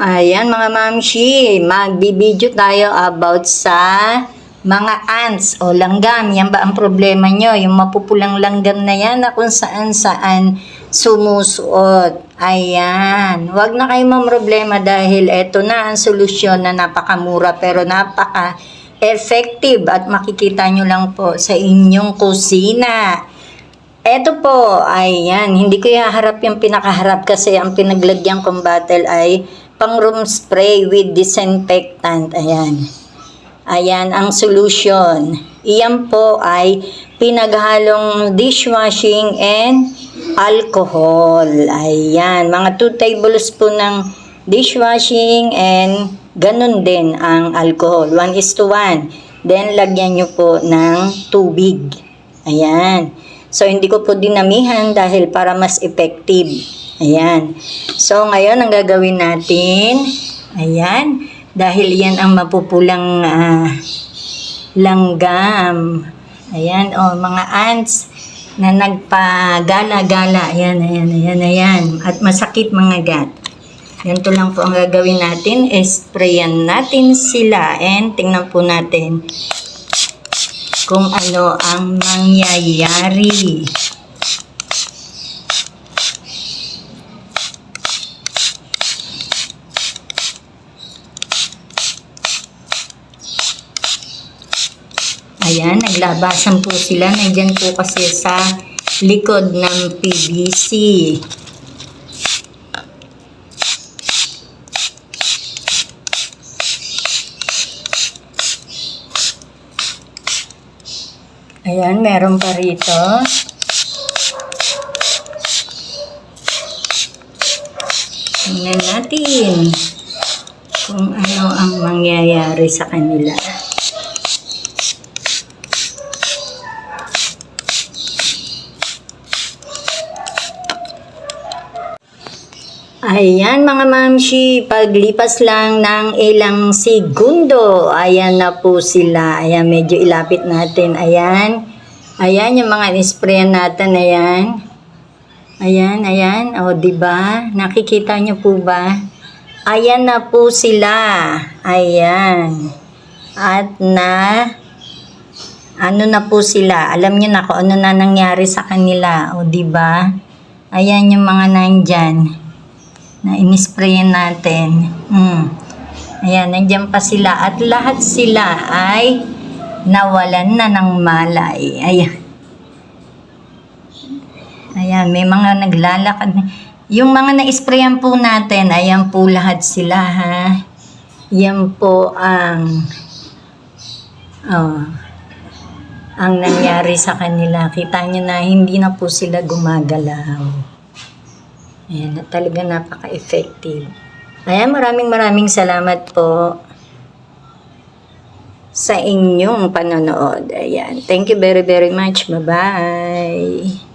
Ayan mga mamshi, magbibideo tayo about sa mga ants o langgam. Yan ba ang problema nyo? Yung mapupulang langgam na yan na kung saan saan sumusuot. Ayan. Huwag na kayo problema dahil eto na ang solusyon na napakamura pero napaka effective at makikita nyo lang po sa inyong kusina. Eto po, ayan, hindi ko ihaharap yung pinakaharap kasi ang pinaglagyan kong bottle ay pang room spray with disinfectant. Ayan. Ayan ang solution. Iyan po ay pinaghalong dishwashing and alcohol. Ayan, mga 2 tablespoon ng dishwashing and ganun din ang alcohol. 1 is to 1. Then, lagyan nyo po ng tubig. Ayan. So, hindi ko po dinamihan dahil para mas effective. Ayan. So, ngayon, ang gagawin natin, ayan, dahil yan ang mapupulang ah, langgam. Ayan, o, mga ants na nagpagala-gala. Ayan, ayan, ayan, ayan. At masakit mga gat. Ganito lang po ang gagawin natin. Sprayan natin sila and tingnan po natin kung ano ang mangyayari. Ayan, naglabasan po sila. Nandyan po kasi sa likod ng PVC. Ayan, meron pa rito. Tingnan natin kung ano ang mangyayari sa kanila. Ayan mga mamshi, paglipas lang ng ilang segundo, ayan na po sila. Ayan, medyo ilapit natin. Ayan. Ayan yung mga nisprayan natin. Ayan. Ayan, ayan. O, ba? Nakikita nyo po ba? Ayan na po sila. Ayan. At na ano na po sila. Alam niyo na kung ano na nangyari sa kanila. O, ba? Ayan yung mga nandyan na inisprayan natin. Mm. Ayan, nandyan pa sila. At lahat sila ay nawalan na ng malay. Ayan. Ayan, may mga naglalakad. na- Yung mga na-sprayan po natin, ayan po lahat sila ha. Yan po ang oh, ang nangyari sa kanila. Kita nyo na hindi na po sila gumagalaw. Ayan, talaga napaka-effective. Ayan, maraming maraming salamat po sa inyong panonood. Ayan, thank you very very much. Bye-bye.